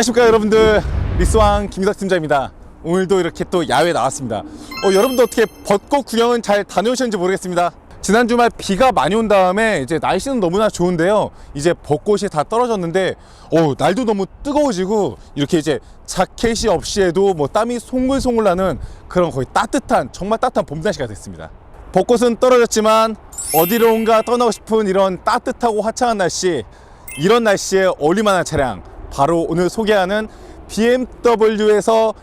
안녕하십니까 여러분들. 리스왕 김석 팀장입니다. 오늘도 이렇게 또 야외 나왔습니다. 어, 여러분도 어떻게 벚꽃 구경은 잘 다녀오셨는지 모르겠습니다. 지난 주말 비가 많이 온 다음에 이제 날씨는 너무나 좋은데요. 이제 벚꽃이 다 떨어졌는데 어, 날도 너무 뜨거워지고 이렇게 이제 자켓이 없이 해도 뭐 땀이 송글송글 나는 그런 거의 따뜻한 정말 따뜻한 봄 날씨가 됐습니다. 벚꽃은 떨어졌지만 어디론가 떠나고 싶은 이런 따뜻하고 화창한 날씨 이런 날씨에 어울릴만한 차량 바로 오늘 소개하는 BMW에서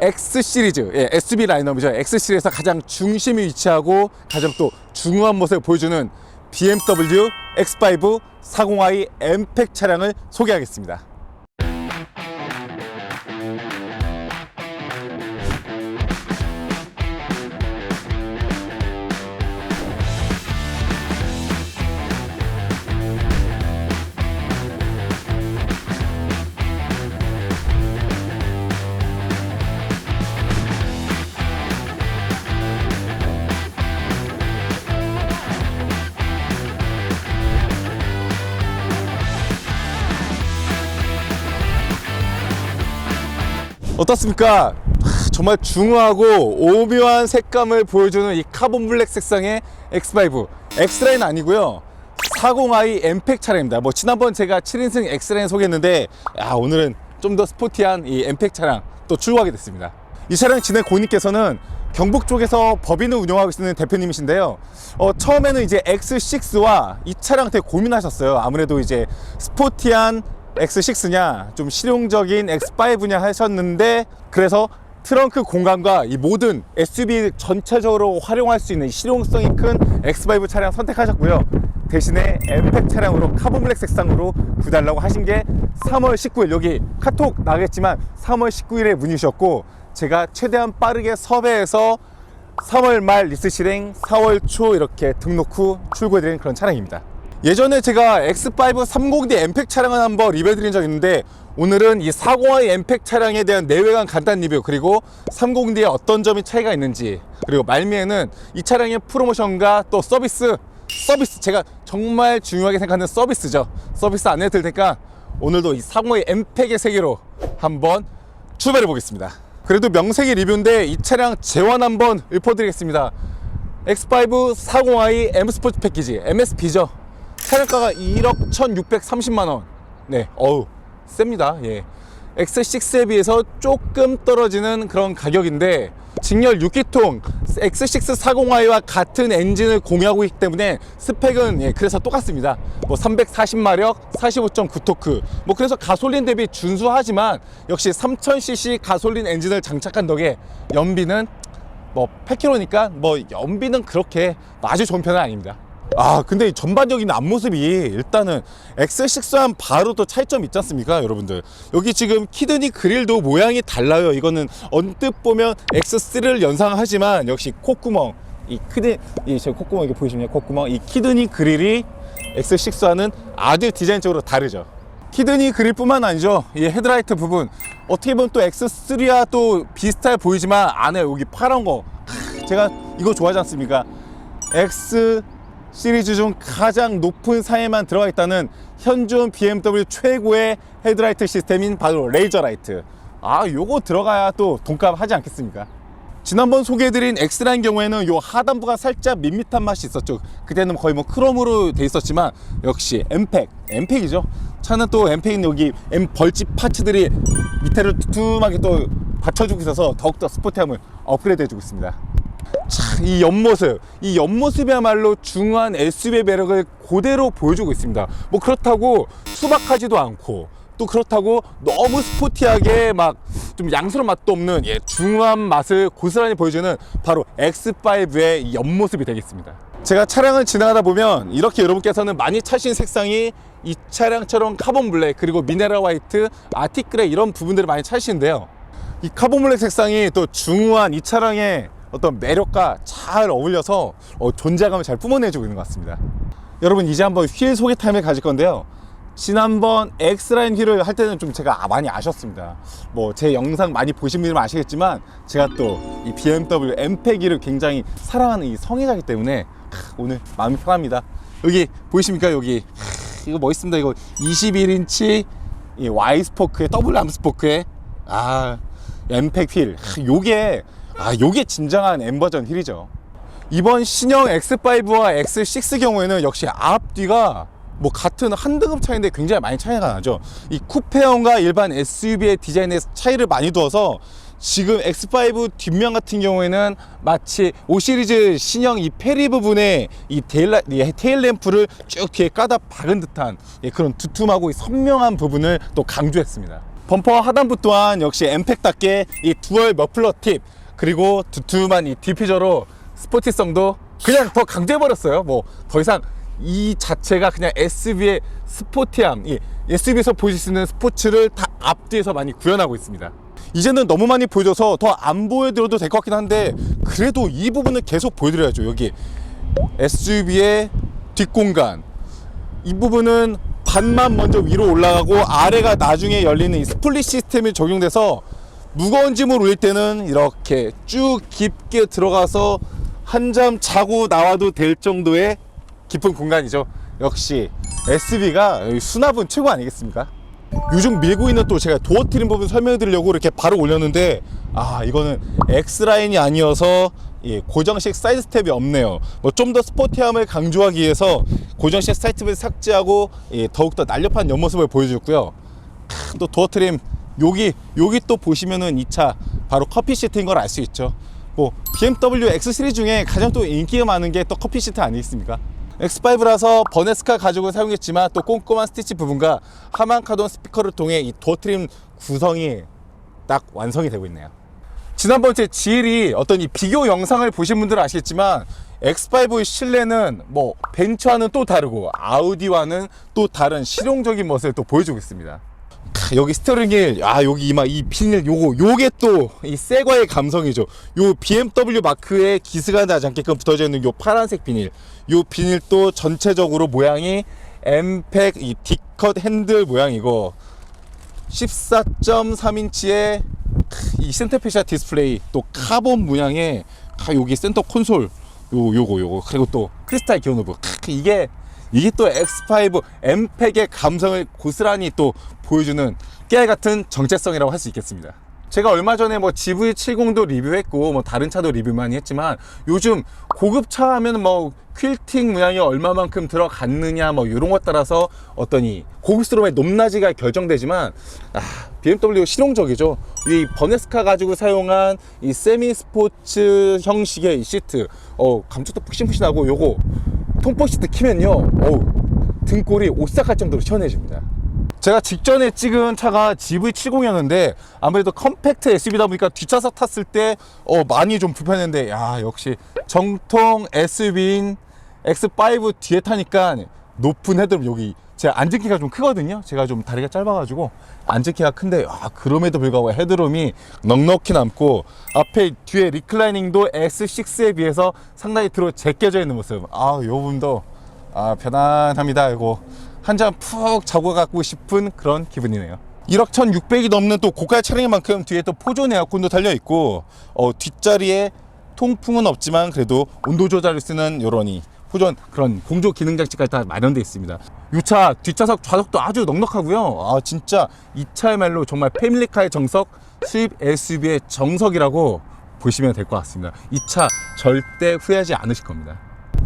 X 시리즈, 예, SUV 라인업이죠. X 시리즈에서 가장 중심이 위치하고 가장 또 중후한 모습을 보여주는 BMW X5 40i M팩 차량을 소개하겠습니다. 어떻습니까? 하, 정말 중후하고 오묘한 색감을 보여주는 이 카본 블랙 색상의 X5 X라인 아니고요 40i M팩 차량입니다 뭐 지난번 제가 7인승 X라인 소개했는데 야, 오늘은 좀 더 스포티한 이 M팩 차량 또 출고하게 됐습니다 이 차량 진행 고객님께서는 경북 쪽에서 법인을 운영하고 있는 대표님이신데요. 어, 처음에는 이제 X6와 이 차량 되게 고민하셨어요. 아무래도 이제 스포티한 X6냐, 좀 실용적인 X5냐 하셨는데, 그래서 트렁크 공간과 이 모든 SUV 전체적으로 활용할 수 있는 실용성이 큰 X5 차량 선택하셨고요. 대신에 M팩 차량으로 카본 블랙 색상으로 구달라고 하신 게 3월 19일 여기 카톡 나겠지만 3월 19일에 문의 주셨고 제가 최대한 빠르게 섭외해서 3월 말 리스 실행 4월 초 이렇게 등록 후 출고해드리는 그런 차량입니다. 예전에 제가 X5 30D M팩 차량을 한번 리뷰해 드린 적 있는데 오늘은 이 40i M팩 차량에 대한 내외관 간단 리뷰 그리고 30D에 어떤 점이 차이가 있는지 그리고 말미에는 이 차량의 프로모션과 또 서비스 서비스 제가 정말 중요하게 생각하는 서비스죠. 서비스 안내 드릴 테니까 오늘도 이 30i M팩의 세계로 한번 출발해 보겠습니다. 그래도 명색이 리뷰인데 이 차량 재원 한번 읊어드리겠습니다. X5 40i M 스포츠 패키지 MSP죠. 차량가가 1억 1,630만 원. 네, 어우 셉니다. 예. X6에 비해서 조금 떨어지는 그런 가격인데 직렬 6기통 X6 40i와 같은 엔진을 공유하고 있기 때문에 스펙은 예, 그래서 똑같습니다. 뭐 340마력, 45.9토크. 뭐 그래서 가솔린 대비 준수하지만 역시 3000cc 가솔린 엔진을 장착한 덕에 연비는 뭐 8km니까 뭐 연비는 그렇게 아주 좋은 편은 아닙니다. 아 근데 이 전반적인 앞모습이 일단은 X6랑 바로 또 차이점 있지 않습니까 여러분들? 여기 지금 키드니 그릴도 모양이 달라요. 이거는 언뜻 보면 X3를 연상하지만 역시 콧구멍 이 크드 이저 콧구멍 이게 보이시나요 콧구멍. 이 키드니 그릴이 X6와는 아주 디자인적으로 다르죠. 키드니 그릴뿐만 아니죠. 이 헤드라이트 부분. 어떻게 보면 또 X3와 또 비슷해 보이지만 안에 여기 파란 거. 크, 제가 이거 좋아하지 않습니까? X 시리즈 중 가장 높은 사이에만 들어가 있다는 현존 BMW 최고의 헤드라이트 시스템인 바로 레이저 라이트. 아 요거 들어가야 또 돈값 하지 않겠습니까? 지난번 소개해드린 X라인 경우에는 요 하단부가 살짝 밋밋한 맛이 있었죠. 그때는 거의 뭐 크롬으로 돼 있었지만 역시 M팩 M팩이죠. 차는 또 M팩인 여기 M 벌집 파츠들이 밑에를 두툼하게 또 받쳐주고 있어서 더욱더 스포티함을 업그레이드 해주고 있습니다. 차, 이 옆모습, 이 옆모습이야말로 중후한 SUV의 매력을 그대로 보여주고 있습니다. 뭐 그렇다고 수박하지도 않고 또 그렇다고 너무 스포티하게 막 좀 양스러운 맛도 없는 예, 중후한 맛을 고스란히 보여주는 바로 X5의 이 옆모습이 되겠습니다. 제가 차량을 지나가다 보면 이렇게 여러분께서는 많이 차신 색상이 이 차량처럼 카본 블랙 그리고 미네랄 화이트, 아틱 그레이 이런 부분들을 많이 차시는데요. 이 카본 블랙 색상이 또 중후한 이 차량의 어떤 매력과 잘 어울려서 어, 존재감을 잘 뿜어내주고 있는 것 같습니다. 여러분 이제 한번 휠 소개 타임을 가질 건데요. 지난번 X라인 휠을 할 때는 좀 제가 많이 아셨습니다. 뭐 제 영상 많이 보신 분들은 아시겠지만 제가 또 이 BMW M팩기를 굉장히 사랑하는 이 성애자이기 때문에 크, 오늘 마음이 편합니다. 여기 보이십니까 여기 크, 이거 멋있습니다. 이거 21인치 이 Y 스포크에 더블 암 스포크에 아 엠팩 휠 하, 요게 아 요게 진정한 M 버전 휠이죠. 이번 신형 X5와 X6 경우에는 역시 앞뒤가 뭐 같은 한 등급 차이인데 굉장히 많이 차이가 나죠. 이 쿠페형과 일반 SUV의 디자인에 차이를 많이 두어서 지금 X5 뒷면 같은 경우에는 마치 5 시리즈 신형 이 페리 부분에 이 테일, 이 테일 램프를 쭉 뒤에 까다 박은 듯한 예, 그런 두툼하고 선명한 부분을 또 강조했습니다. 범퍼 하단부 또한 역시 엠팩답게 이 두얼 머플러 팁 그리고 두툼한 이 디퓨저로 스포티성도 그냥 더 강조해버렸어요. 뭐 더 이상 이 자체가 그냥 SUV의 스포티함, 이 SUV에서 보실 수 있는 스포츠를 다 앞뒤에서 많이 구현하고 있습니다. 이제는 너무 많이 보여줘서 더 안 보여드려도 될 것 같긴 한데 그래도 이 부분을 계속 보여드려야죠. 여기 SUV의 뒷공간 이 부분은 반만 먼저 위로 올라가고 아래가 나중에 열리는 이 스플릿 시스템이 적용돼서 무거운 짐을 올릴 때는 이렇게 쭉 깊게 들어가서 한잠 자고 나와도 될 정도의 깊은 공간이죠. 역시 SUV가 수납은 최고 아니겠습니까? 요즘 밀고 있는 또 제가 도어 트림 부분 설명해 드리려고 이렇게 바로 올렸는데 아 이거는 X라인이 아니어서 예, 고정식 사이드 스텝이 없네요 뭐 좀 더 스포티함을 강조하기 위해서 고정식 사이드 스텝을 삭제하고 예, 더욱더 날렵한 옆모습을 보여줬고요 크, 또 도어 트림 여기 여기 또 보시면은 이 차 바로 커피 시트인 걸 알 수 있죠 뭐 BMW X 시리즈 중에 가장 또 인기가 많은 게 또 커피 시트 아니겠습니까 X5라서 버네스카 가죽을 사용했지만 또 꼼꼼한 스티치 부분과 하만 카돈 스피커를 통해 이 도어 트림 구성이 딱 완성이 되고 있네요. 지난번 제 GL이 어떤 이 비교 영상을 보신 분들은 아시겠지만 X5의 실내는 뭐 벤츠와는 또 다르고 아우디와는 또 다른 실용적인 모습을 또 보여주고 있습니다. 크, 여기 휠, 아 여기 이마 이 비닐 요거 요게 또 이 세과의 감성이죠. 요 BMW 마크에 기스가 나지 않게끔 붙어져 있는 요 파란색 비닐, 요 비닐 또 전체적으로 모양이 엠팩 이 D컷 핸들 모양이고 14.3인치의 이 센터페시아 디스플레이 또 카본 문양의 가 여기 센터 콘솔. 요 요거 요거. 그리고 또 크리스탈 기어 노브. 크, 이게 이게 또 X5 엠팩의 감성을 고스란히 또 보여주는 깨알 같은 정체성이라고 할 수 있겠습니다. 제가 얼마 전에 뭐 GV70도 리뷰했고 뭐 다른 차도 리뷰 많이 했지만 요즘 고급차 하면 뭐 퀼팅 문양이 얼마만큼 들어갔느냐 뭐 이런 것 따라서 어떤 이 고급스러움의 높낮이가 결정되지만 아, BMW 실용적이죠. 이 버네스카 가지고 사용한 이 세미 스포츠 형식의 이 시트 어 감촉도 푹신푹신하고 요거 통포 시트 키면요 어우 등골이 오싹할 정도로 시원해집니다. 제가 직전에 찍은 차가 GV70이었는데 아무래도 컴팩트 SUV다 보니까 뒷좌석 탔을 때 어, 많이 좀 불편했는데 야 역시 정통 SUV인 X5 뒤에 타니까 높은 헤드룸 여기 제가 앉은 키가 좀 크거든요. 제가 좀 다리가 짧아가지고 앉은 키가 큰데 아, 그럼에도 불구하고 헤드룸이 넉넉히 남고 앞에 뒤에 리클라이닝도 X6에 비해서 상당히 들어 제껴져 있는 모습. 아 요 부분도 아 편안합니다. 이거 한 잔 푹 자고 가고 싶은 그런 기분이네요. 1억 1600이 넘는 또 고가 차량인 만큼 뒤에 또 포존 에어컨도 달려 있고 어, 뒷자리에 통풍은 없지만 그래도 온도 조절을 쓰는 요런이 포존 그런 공조 기능 장치까지 다 마련되어 있습니다. 이 차 뒷좌석 좌석도 아주 넉넉하고요. 아 진짜 이 차야말로 정말 패밀리카의 정석 수입 SUV의 정석이라고 보시면 될 것 같습니다. 이 차 절대 후회하지 않으실 겁니다.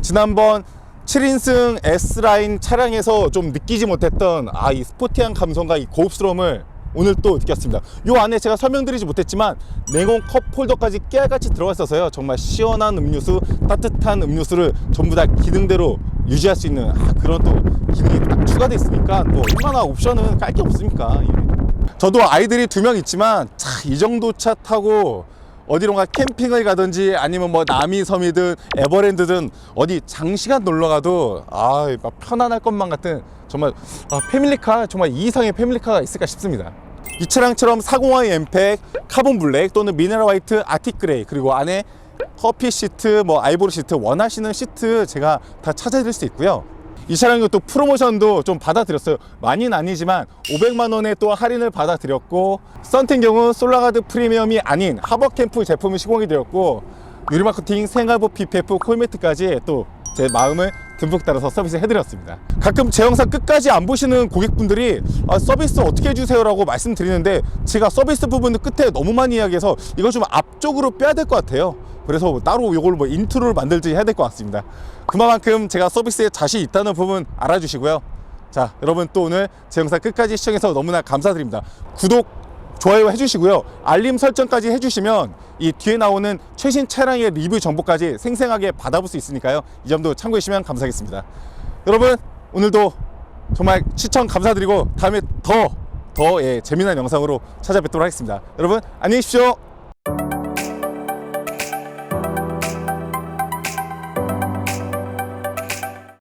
지난번 7인승 S라인 차량에서 좀 느끼지 못했던 아 이 스포티한 감성과 이 고급스러움을 오늘 또 느꼈습니다. 요 안에 제가 설명드리지 못했지만 냉온 컵홀더까지 깨알같이 들어가 있어서요. 정말 시원한 음료수, 따뜻한 음료수를 전부 다 기능대로 유지할 수 있는 아, 그런 또 기능이 딱 추가되어 있으니까 뭐 얼마나 옵션은 깔 게 없습니까? 예. 저도 아이들이 두 명 있지만 차, 이 정도 차 타고 어디론가 캠핑을 가든지 아니면 뭐 남이섬이든 에버랜드든 어디 장시간 놀러 가도 아막 편안할 것만 같은 정말 아, 패밀리카 정말 이 이상의 패밀리카가 있을까 싶습니다. 이 차량처럼 402 엠팩, 카본 블랙 또는 미네랄 화이트, 아틱 그레이 그리고 안에 커피 시트, 뭐 아이보리 시트 원하시는 시트 제가 다 찾아드릴 수 있고요. 이 차량도 또 프로모션도 좀 받아들였어요. 많이는 아니지만 500만 원의 또 할인을 받아들였고 썬텐 경우 솔라가드 프리미엄이 아닌 하버캠프 제품을 시공이 되었고 유리마케팅 생활보 PPF 콜매트까지 또 제 마음을 듬뿍 따라서 서비스 해드렸습니다. 가끔 제 영상 끝까지 안 보시는 고객분들이 아, 서비스 어떻게 해주세요 라고 말씀드리는데 제가 서비스 부분 끝에 너무 많이 이야기해서 이걸 좀 앞쪽으로 빼야 될 것 같아요. 그래서 뭐 따로 이걸 뭐 인트로를 만들지 해야 될 것 같습니다. 그만큼 제가 서비스에 자신 있다는 부분 알아주시고요. 자, 여러분 또 오늘 제 영상 끝까지 시청해서 너무나 감사드립니다. 구독, 좋아요 해주시고요. 알림 설정까지 해주시면 이 뒤에 나오는 최신 차량의 리뷰 정보까지 생생하게 받아볼 수 있으니까요. 이 점도 참고해 주시면 감사하겠습니다. 여러분, 오늘도 정말 시청 감사드리고 다음에 더, 더 예, 재미난 영상으로 찾아뵙도록 하겠습니다. 여러분, 안녕히 계십시오.